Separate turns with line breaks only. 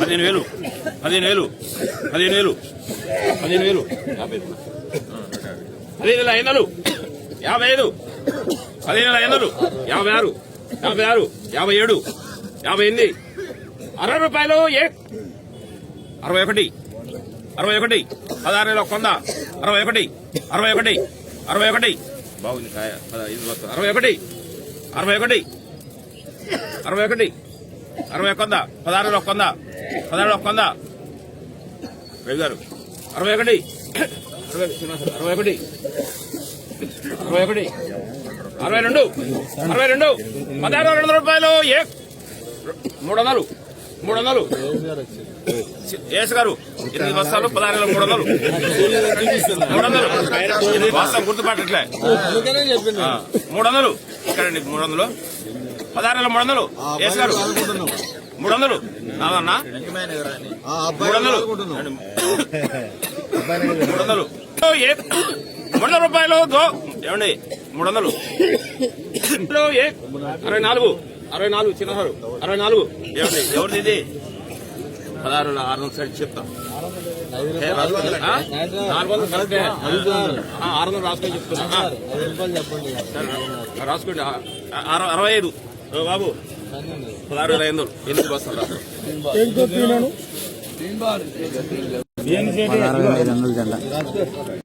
పదిహేను వేలు. పదిహేను వేలు. పదిహేను వేలు. పదిహేను వేలు. యాభై పదిహేను వేల ఐదు వందలు. యాభై ఐదు. పదిహేను వేల ఐదు వందలు. యాభై ఆరు. యాభై ఆరు. యాభై ఏడు. యాభై ఎనిమిది. అరవై రూపాయలు ఏ? అరవై ఒకటి. అరవై ఒకటి. పదహారు వేల ఒక వంద. అరవై ఒకటి. అరవై ఒకటి. అరవై ఒకటి. బాగుంది అరవై ఒకటి. అరవై ఒకటి. అరవై ఒకటి. అరవై ఒక వంద. పదహారు వేల ఒక వంద. పదహారు వేల వంద. రవి గారు అరవై ఒకటి. అరవై ఒకటి అరవై ఒకటి. అరవై రెండు. అరవై రెండు. పదహారు రెండు వందల రూపాయలు. ఏ? మూడు వందలు. మూడు వందలు. ఏసు గారు ఎనిమిది బస్తాలు పదహారు వేల మూడు వందలు. మూడు వందలు. ఎనిమిది గుర్తుపట్టట్లే. మూడు వందలు. ఇక్కడ మూడు వందలు. పదహారు వేల మూడు వందలు. ఏసు గారు. మూడు వందలు నాదన్నా మూడు వందలు మూడు వందలు మూడు వందల రూపాయలు దో. ఏమండి? మూడు వందలు అరవై నాలుగు. అరవై నాలుగు చిన్నసారు. అరవై నాలుగు. ఏమండి? ఎవరిది ఇది? పదహారు ఆరు వందల సైడ్ చెప్తాం? నాలుగు వందలు కరెక్టే. ఆరు వందలు రాసుకొని చెప్తున్నా. రాసుకోండి. అరవై ఐదు. ఓ బాబు. పదహారు వేల ఐదు వందలు. ఎనిమిది బస్తాలు రాసుకోండి
పదహారు వేల ఐదు వందల జెండా